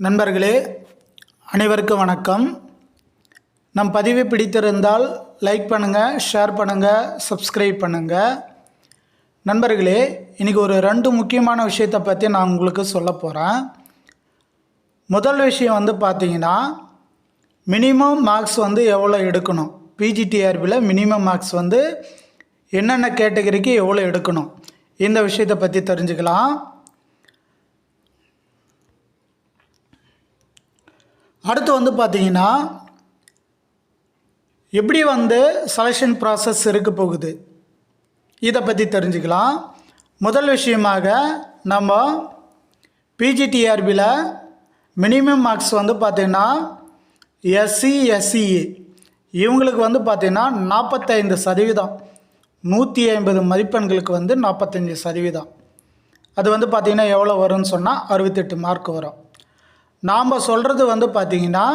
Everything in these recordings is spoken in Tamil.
நண்பர்களே அனைவருக்கும் வணக்கம். நம் பதிவை பிடித்திருந்தால் லைக் பண்ணுங்கள் ஷேர் பண்ணுங்கள் சப்ஸ்கிரைப் பண்ணுங்கள் நண்பர்களே இன்றைக்கி ஒரு ரெண்டு முக்கியமான விஷயத்தை பற்றி நான் உங்களுக்கு சொல்ல போகிறேன் முதல் விஷயம் வந்து பார்த்தீங்கன்னா மினிமம் மார்க்ஸ் வந்து எவ்வளோ எடுக்கணும்? பிஜிடிஆர்பியில் மினிமம் மார்க்ஸ் வந்து என்னென்ன கேட்டகரிக்கு எவ்வளோ எடுக்கணும்? இந்த விஷயத்தை பற்றி தெரிஞ்சுக்கலாம். அடுத்து வந்து பார்த்தீங்கன்னா எப்படி வந்து செலெக்ஷன் ப்ராசஸ் இருக்க போகுது? இதை பற்றி தெரிஞ்சுக்கலாம். முதல் விஷயமாக நம்ம பிஜிடிஆர்பியில் மினிமம் மார்க்ஸ் வந்து பார்த்திங்கன்னா எஸ்சி எஸ்சிஏ இவங்களுக்கு வந்து பார்த்திங்கன்னா நாற்பத்தைந்து சதவீதம். நூற்றி ஐம்பது மதிப்பெண்களுக்கு வந்து நாற்பத்தஞ்சு சதவீதம். அது வந்து பார்த்திங்கன்னா எவ்வளோ வரும்னு சொன்னால் அறுபத்தெட்டு மார்க் வரும். நாம் சொல்கிறது வந்து பார்த்திங்கன்னா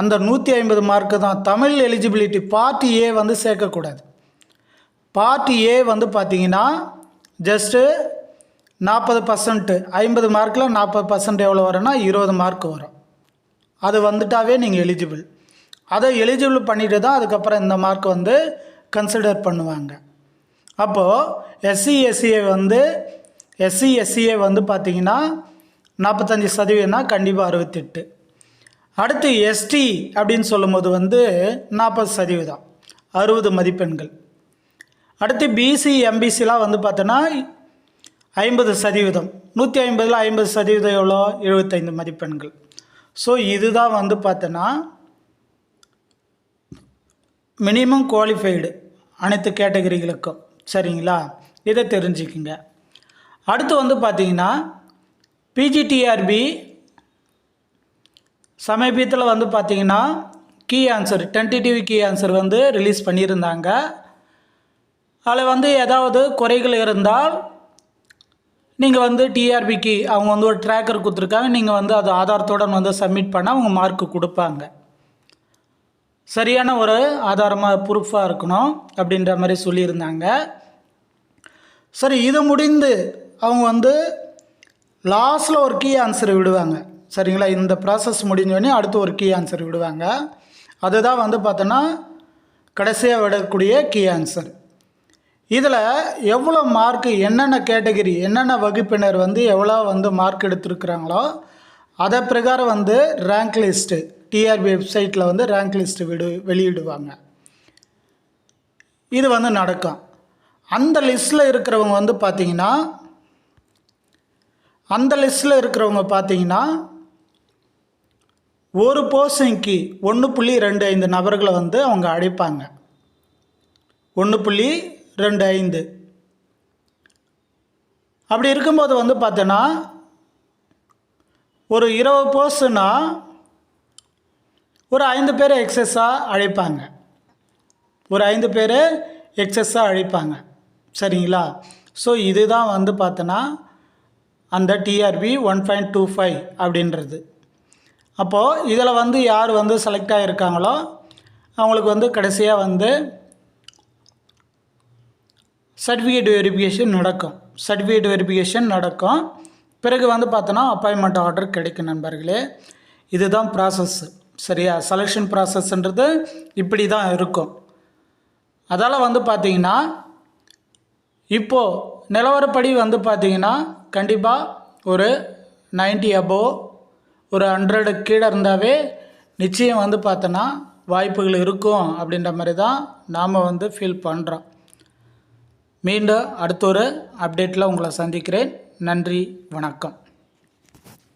அந்த நூற்றி ஐம்பது மார்க்கு தான். தமிழ் எலிஜிபிலிட்டி பார்ட் ஏ வந்து சேர்க்கக்கூடாது. பார்ட் ஏ வந்து பார்த்திங்கன்னா ஜஸ்ட்டு நாற்பது பர்சன்ட்டு ஐம்பது மார்க்கில் நாற்பது பர்சன்ட் எவ்வளோ வரும்னா இருபது மார்க் வரும். அது வந்துட்டாவே நீங்கள் எலிஜிபிள் அதை எலிஜிபிள் பண்ணிட்டு தான் அதுக்கப்புறம் இந்த மார்க் வந்து கன்சிடர் பண்ணுவாங்க. அப்போது எஸ்சி எஸ்சிஏ வந்து எஸ்சி எஸ்சிஏ வந்து பார்த்திங்கன்னா நாற்பத்தஞ்சு சதவீதம்னா கண்டிப்பாக அறுபத்தெட்டு. அடுத்து எஸ்டி அப்படின்னு சொல்லும்போது வந்து நாற்பது சதவீதம். அறுபது மதிப்பெண்கள். அடுத்து பிசி எம்பிசிலாம் வந்து பார்த்தோன்னா ஐம்பது சதவீதம். நூற்றி ஐம்பதில் ஐம்பது சதவீதம் எவ்வளோ? எழுபத்தைந்து மதிப்பெண்கள். ஸோ இதுதான் வந்து பார்த்தோன்னா மினிமம் குவாலிஃபைடு அனைத்து கேட்டகரிகளுக்கும் சரிங்களா? இதை தெரிஞ்சுக்குங்க. அடுத்து வந்து பார்த்தீங்கன்னா பிஜிடிஆர்பி சமீபத்தில் வந்து பார்த்தீங்கன்னா key answer tentative key answer வந்து ரிலீஸ் பண்ணியிருந்தாங்க. அதில் வந்து ஏதாவது குறைகள் இருந்தால் நீங்கள் வந்து டிஆர்பிக்கு அவங்க வந்து ஒரு ட்ராக்கர் கொடுத்துருக்காங்க. நீங்கள் வந்து அது ஆதாரத்துடன் வந்து சப்மிட் பண்ணால் அவங்க மார்க்கு கொடுப்பாங்க. சரியான ஒரு ஆதாரமாக ப்ரூஃபாக இருக்கணும் அப்படின்ற மாதிரி சொல்லியிருந்தாங்க. சரி இது முடிந்து அவங்க வந்து லாஸ்ட்டில் ஒரு கீ ஆன்சர் விடுவாங்க. சரிங்களா? இந்த ப்ராசஸ் முடிஞ்சோடனே அடுத்து ஒரு கீ ஆன்சர் விடுவாங்க. அதுதான் வந்து பார்த்தோன்னா கடைசியாக விடக்கூடிய கீ ஆன்சர் இதில் எவ்வளோ மார்க்கு என்னென்ன கேட்டகரி என்னென்ன வகுப்பினர் வந்து எவ்வளோ வந்து மார்க் எடுத்துருக்குறாங்களோ அதை பிரகாரம் வந்து ரேங்க் லிஸ்ட்டு டிஆர்பி வெப்சைட்டில் வந்து ரேங்க் லிஸ்ட்டு விடு வெளியிடுவாங்க. இது வந்து நடக்கும். அந்த லிஸ்ட்டில் இருக்கிறவங்க வந்து பார்த்திங்கன்னா அந்த லிஸ்ட்டில் இருக்கிறவங்க பார்த்தீங்கன்னா ஒரு போஸ்டிங்க்கு ஒன்று புள்ளி ரெண்டு ஐந்து நபர்களை வந்து அவங்க அழைப்பாங்க ஒன்று புள்ளி ரெண்டு ஐந்து. அப்படி இருக்கும்போது வந்து பார்த்தோன்னா ஒரு இருபது போஸ்ட்னா ஒரு ஐந்து பேர் எக்ஸஸாக அழைப்பாங்க ஒரு ஐந்து பேர் எக்ஸஸாக அழைப்பாங்க சரிங்களா? ஸோ இதுதான் வந்து பார்த்தோன்னா அந்த TRB one point two five அப்படின்றது. அப்போது இதில் வந்து யார் வந்து செலக்ட் ஆகியிருக்காங்களோ அவங்களுக்கு வந்து கடைசியாக வந்து சர்டிஃபிகேட் வெரிஃபிகேஷன் நடக்கும். சர்டிஃபிகேட் வெரிஃபிகேஷன் நடக்கும். பிறகு வந்து பார்த்தோன்னா அப்பாயின்மெண்ட் ஆர்டர் கிடைக்கும் நண்பர்களே. இதுதான் ப்ராசஸ் சரியா? செலெக்ஷன் ப்ராசஸ்ன்றது இப்படி தான் இருக்கும். அதால் வந்து பார்த்திங்கன்னா இப்போது நிலவரப்படி வந்து பார்த்திங்கன்னா கண்டிப்பாக ஒரு நைன்ட்டி அபோவ் ஒரு ஹண்ட்ரடு கீழே இருந்தாவே நிச்சயம் வந்து பார்த்தோன்னா வாய்ப்புகள் இருக்கும் அப்படின்ற மாதிரி தான் நாம் வந்து ஃபீல் பண்ணுறோம் மீண்டும் அடுத்த ஒரு அப்டேட்டில் உங்களை சந்திக்கிறேன். நன்றி வணக்கம்.